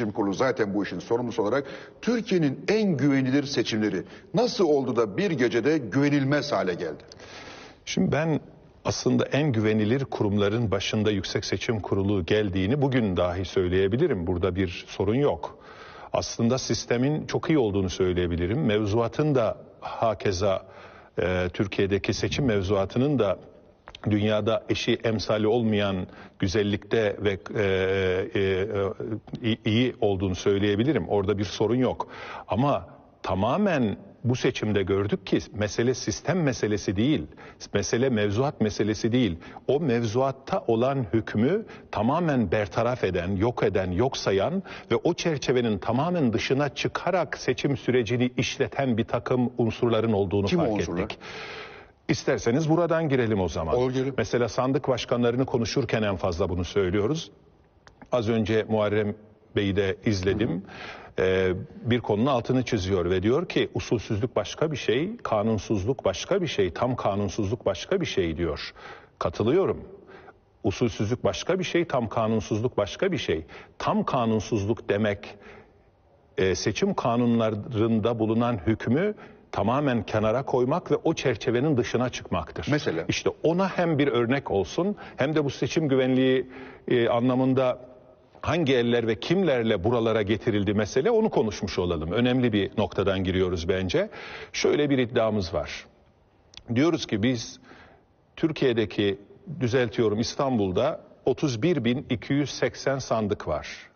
Seçim Kurulu zaten bu işin sorumlusu olarak Türkiye'nin en güvenilir seçimleri nasıl oldu da bir gecede güvenilmez hale geldi? Şimdi ben aslında en güvenilir kurumların başında Yüksek Seçim Kurulu geldiğini bugün dahi söyleyebilirim. Burada bir sorun yok. Aslında sistemin çok iyi olduğunu söyleyebilirim. Mevzuatın da hakeza e, Türkiye'deki seçim mevzuatının da dünyada eşi emsali olmayan güzellikte ve e, e, e, iyi olduğunu söyleyebilirim. Orada bir sorun yok. Ama tamamen bu seçimde gördük ki mesele sistem meselesi değil. Mesele mevzuat meselesi değil. O mevzuatta olan hükmü tamamen bertaraf eden, yok eden, yok sayan ve o çerçevenin tamamen dışına çıkarak seçim sürecini işleten bir takım unsurların olduğunu Kim fark unsurlar? ettik. İsterseniz buradan girelim o zaman. Olur, girelim. Mesela sandık başkanlarını konuşurken en fazla bunu söylüyoruz. Az önce Muharrem Bey'i de izledim. Ee, bir konunun altını çiziyor ve diyor ki usulsüzlük başka bir şey, kanunsuzluk başka bir şey, tam kanunsuzluk başka bir şey diyor. Katılıyorum. Usulsüzlük başka bir şey, tam kanunsuzluk başka bir şey. Tam kanunsuzluk demek e, seçim kanunlarında bulunan hükmü tamamen kenara koymak ve o çerçevenin dışına çıkmaktır. Mesela? İşte ona hem bir örnek olsun hem de bu seçim güvenliği e, anlamında hangi eller ve kimlerle buralara getirildi mesele onu konuşmuş olalım. Önemli bir noktadan giriyoruz bence. Şöyle bir iddiamız var. Diyoruz ki biz Türkiye'deki düzeltiyorum İstanbul'da 31.280 sandık var.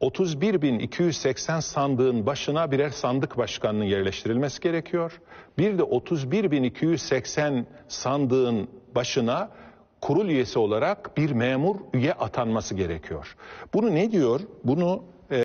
31.280 sandığın başına birer sandık başkanının yerleştirilmesi gerekiyor. Bir de 31.280 sandığın başına kurul üyesi olarak bir memur üye atanması gerekiyor. Bunu ne diyor? Bunu